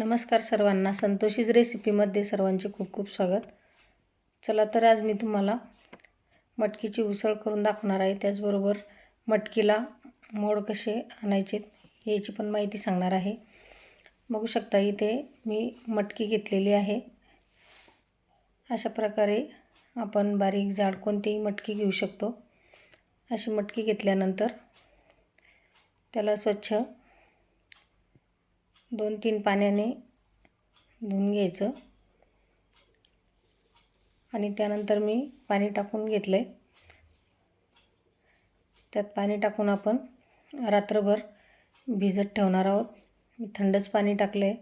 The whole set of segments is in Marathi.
नमस्कार सर्वांना. संतोषीच रेसिपीमध्ये सर्वांचे खूप खूप स्वागत. चला तर आज मी तुम्हाला मटकीची उसळ करून दाखवणार आहे. त्याचबरोबर मटकीला मोड कसे आणायचे याची पण माहिती सांगणार आहे. बघू शकता इथे मी मटकी घेतलेली आहे. अशा प्रकारे आपण बारीक जाड कोणतीही मटकी घेऊ शकतो. अशी मटकी घेतल्यानंतर त्याला स्वच्छ दोन तीन पाण्याने धुवून घ्यायचं. आणि त्यानंतर मी पाणी टाकून घेतलं आहे त्यात पाणी टाकून आपण रात्रभर भिजत ठेवणार आहोत. मी थंडच पाणी टाकलं आहे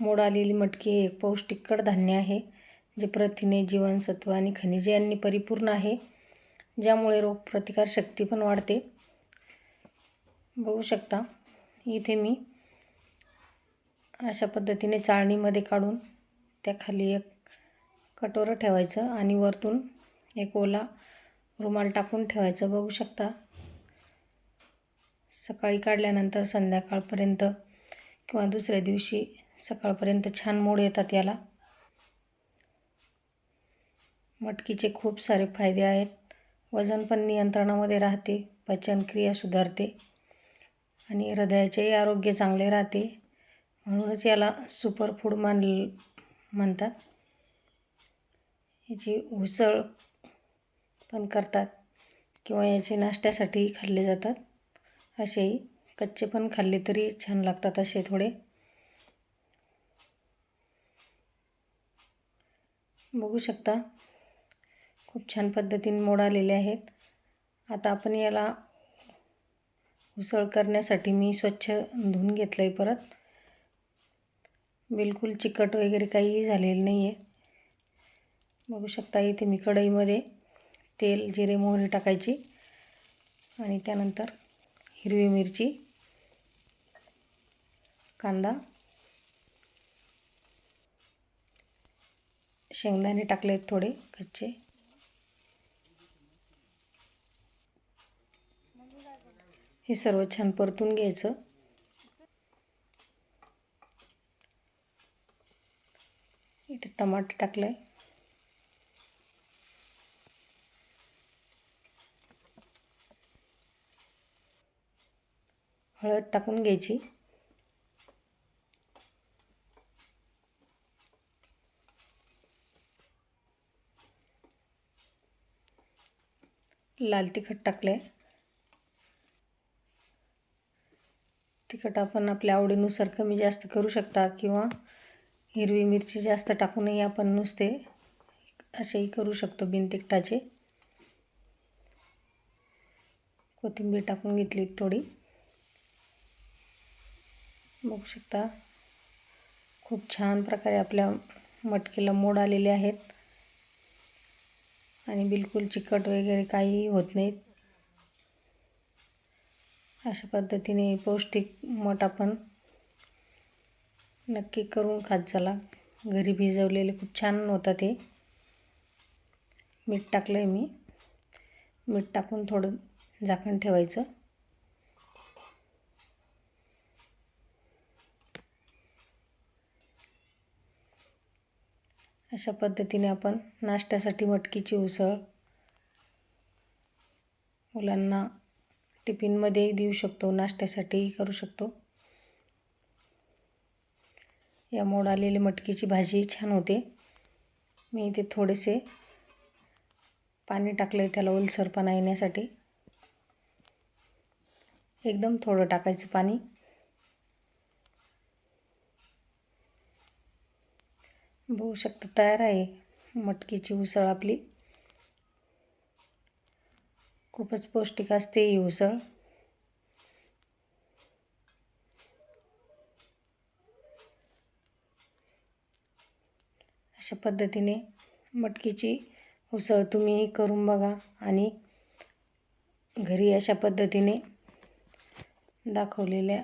मोड आलेली मटकी हे एक पौष्टिक कडधान्य आहे जे प्रथिने जीवनसत्व आणि खनिजे यांनी परिपूर्ण आहे ज्यामुळे रोगप्रतिकारशक्ती पण वाढते. बघू शकता इथे मी अशा पद्धतीने चाळणीमध्ये काढून त्याखाली एक कटोरं ठेवायचं आणि वरतून एक ओला रुमाल टाकून ठेवायचं. बघू शकता सकाळी काढल्यानंतर संध्याकाळपर्यंत किंवा दुसऱ्या दिवशी सकाळपर्यंत छान मोड येतात याला. मटकीचे खूप सारे फायदे आहेत. वजन पण नियंत्रणामध्ये राहते पचनक्रिया सुधारते आणि हृदयाचेही आरोग्य चांगले राहते. म्हणूनच याला सुपर फूड मान म्हणतात. याची उसळ पण करतात किंवा याचे नाश्त्यासाठी खाल्ले जातात. असेही कच्चे पण खाल्ले तरी छान लागतात असे थोडे. बघू शकता खूप छान पद्धतीने मोड आलेले आहेत. आता आपण याला उसळ करण्यासाठी मी स्वच्छ धुवून घेतलं आहे परत. बिलकुल चिकट वगैरे काहीही झालेलं नाही आहे बघू शकता इथे मी कढईमध्ये तेल जिरे मोहरी टाकायची आणि त्यानंतर हिरवी मिरची कांदा शेंगदाणे टाकले थोडे कच्चे. हे सर्व छान परतून घ्यायचं. इथे टमाटर टाकलं. आहे हळद टाकून घ्यायची. लाल तिखट टाकलं. आहे तिखट आपण आपल्या आवडीनुसार कमी जास्त करू शकता किंवा हिरवी मिरची जास्त टाकूनही आपण नुसते असेही करू शकतो बिनतिकटाचे कोथिंबीर टाकून घेतली थोडी. बघू शकता खूप छान प्रकारे आपल्या मटकीला मोड आलेले आहेत. आणि बिलकुल चिकट वगैरे काहीही होत नाहीत. अशा पद्धतीने पौष्टिक मठ आपण नक्की करून खात झाला घरी भिजवलेले खूप छान होतं ते. मीठ टाकलं आहे मी. मीठ टाकून थोडं झाकण ठेवायचं. अशा पद्धतीने आपण नाश्त्यासाठी मटकीची उसळ मुलांना टिफिनमध्येही देऊ शकतो नाश्त्यासाठीही करू शकतो. या मोड आलेली मटकीची भाजी छान होते. मी इथे थोडेसे पाणी टाकले त्याला ओलसरपणा येण्यासाठी. एकदम थोडं टाकायचं पाणी. बघू शकता तयार आहे मटकीची उसळ आपली. खूपच पौष्टिक असते ही उसळ. अशा पद्धतीने मटकीची उसळ तुम्ही करून बघा आणि घरी अशा पद्धतीने दाखवलेल्या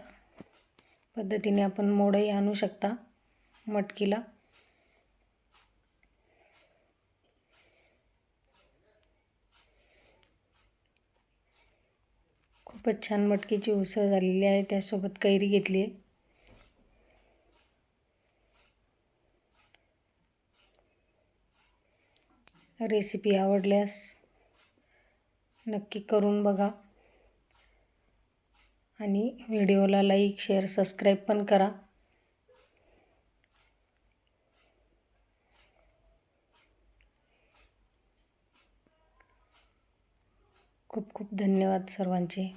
पद्धतीने आपण मोडही आणू शकता मटकीला. खूपच छान मटकीची उसळ झालेली आहे. त्यासोबत कैरी घेतली आहे. रेसिपी आवडल्यास नक्की करून बघा. आणि व्हिडिओला लाईक शेअर सबस्क्राईब पण करा. खूप खूप धन्यवाद सर्वांचे.